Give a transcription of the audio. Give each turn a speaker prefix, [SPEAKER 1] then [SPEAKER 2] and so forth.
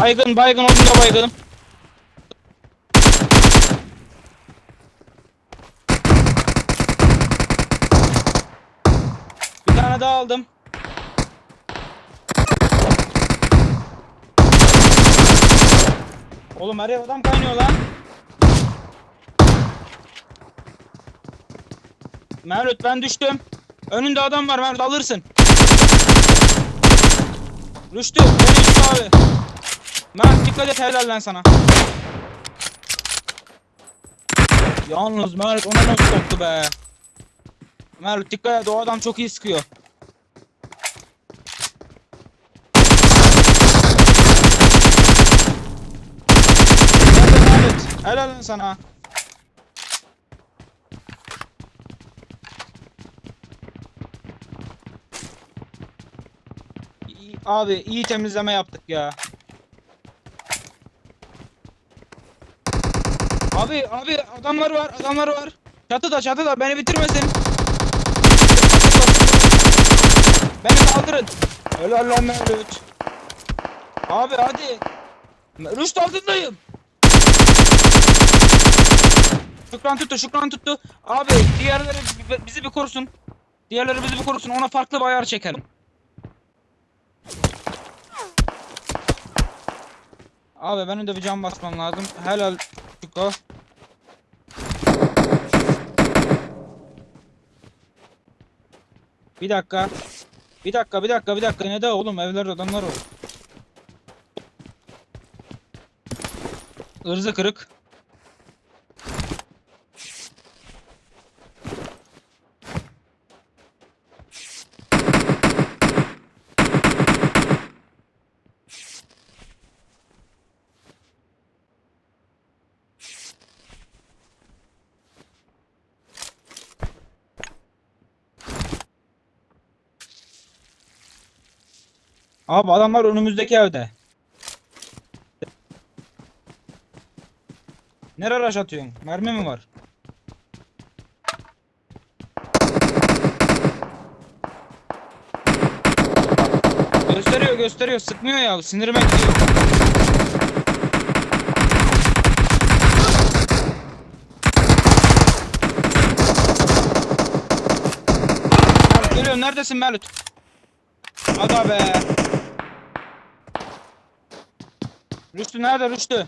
[SPEAKER 1] Baygın baygın onu da baygınım. Bir tane daha aldım. Oğlum her adam kaynıyor lan. Mevlüt ben düştüm. Önünde adam var Mevlüt alırsın. Rüştü, Rüştü abi. Mert dikkat et helal lan sana. Yalnız Mert ona nasıl soktu be. Mert dikkat et o adam çok iyi sıkıyor. Helal lan sana. Abi iyi temizleme yaptık ya. Abi abi adamlar var adamlar var. Çatıda çatıda beni bitirmesin. Beni kaldırın. Helal lan Mevlüt. Abi hadi. Rüşt altındayım. Şükran tuttu Şükran tuttu. Abi diğerleri bi- bizi bir korusun. Diğerleri bizi bir korusun ona farklı bir ayar çekelim. Abi benim de bir can basmam lazım. Helal Şüko. Bir dakika. Bir dakika, bir dakika, bir dakika. Ne de oğlum evlerde adamlar var. Irzı kırık. Abi adamlar önümüzdeki evde. Nereye rush atıyorsun? Mermi mi var? Gösteriyor gösteriyor sıkmıyor ya sinirime gidiyor. Geliyorum neredesin Melut? Aga be. Rüştü nerede Rüştü?